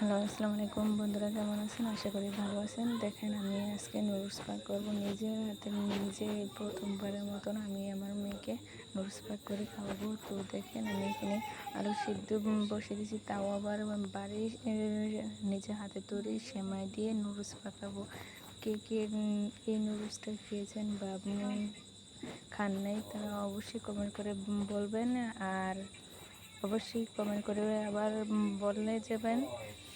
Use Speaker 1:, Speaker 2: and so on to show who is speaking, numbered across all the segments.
Speaker 1: Hello, আসসালামু আলাইকুম। বন্ধুরা কেমন আছেন? আশা করি ভালো আছেন। দেখেন, আমি আজকে নুডলস পাক করব। নিজের হাতে নিজে প্রথমবারের মতন আমি আমার মেয়েকে নুডলস পাক করে খাওয়াবো। তো দেখেন, আমি এখানে আলু সিদ্ধ বসে দিয়েছি। তাও আবার বাড়ির নিজে হাতে তৈরি সেমাই দিয়ে নুডলস পাকাবো কে কে, এই নুডলসটা খেয়েছেন বা খান নাই, তারা অবশ্যই কমেন্ট করে বলবেন। আর অবশ্যই কমেন্ট করে আবার বললে যাবেন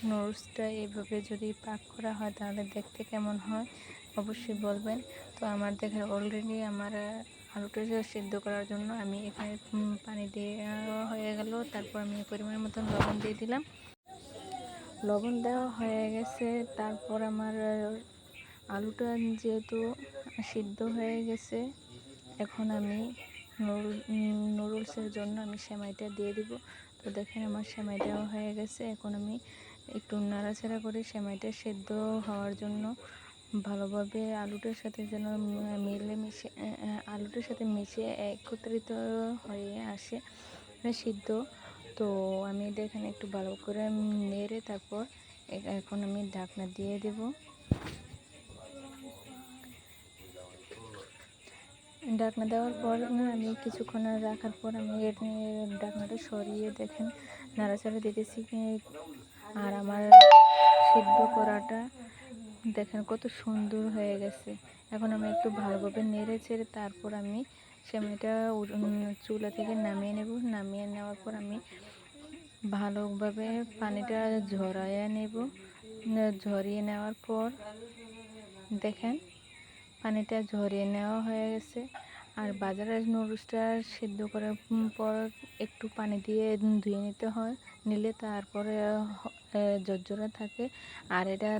Speaker 1: নুডলসটা এইভাবে যদি পাক করা হয়, তাহলে দেখতে কেমন হয়? অবশ্যই বলবেন। তো আমার দেখে অলরেডি আমার আলুটা সিদ্ধ করার জন্য আমি এখানে পানি দেওয়া হয়ে গেল। তারপর আমি পরিমাণ মতন লবণ দিয়ে দিলাম। লবণ দেওয়া হয়ে গেছে। তারপর আমার আলুটা যেহেতু সিদ্ধ হয়ে গেছে, এখন আমি নুডলসের জন্য আমি সেমাইটা দিয়ে দিব। তো দেখেন আমার সেমাই দেওয়া হয়ে গেছে। এখন আমি একটু নাড়াচাড়া করে সেমাইটা সেদ্ধ হওয়ার জন্য ভালোভাবে আলুটার সাথে যেন মিলে মিশে আলুটার সাথে মিশে একত্রিত হয়ে আসে মানে সিদ্ধ। তো আমি দেখেন একটু ভালো করে নেড়ে তারপর এখন আমি ঢাকনা দিয়ে দেবো। ঢাকনা দেওয়ার পর আমি কিছুক্ষণ রাখার পর আমি এর ঢাকনাটা সরিয়ে দেখেন, নাড়াচাড়া দিতেছি আর আমার সিদ্ধ করাটা দেখেন কত সুন্দর হয়ে গেছে। এখন আমি একটু ভালোভাবে নেড়ে চেড়ে তারপর আমি সেমাইটা চুলা থেকে নামিয়ে নেব। নামিয়ে নেওয়ার পর আমি ভালোভাবে পানিটা ঝরাইয়া নেব। ঝরিয়ে নেওয়ার পর দেখেন পানিটা ঝরিয়ে নেওয়া হয়ে গেছে। আর বাজারের নুডলসটা সিদ্ধ করার পর একটু পানি দিয়ে ধুয়ে নিতে হয়। নিলে তারপরে জোর এ, ঝরঝরে থাকে। আর এটা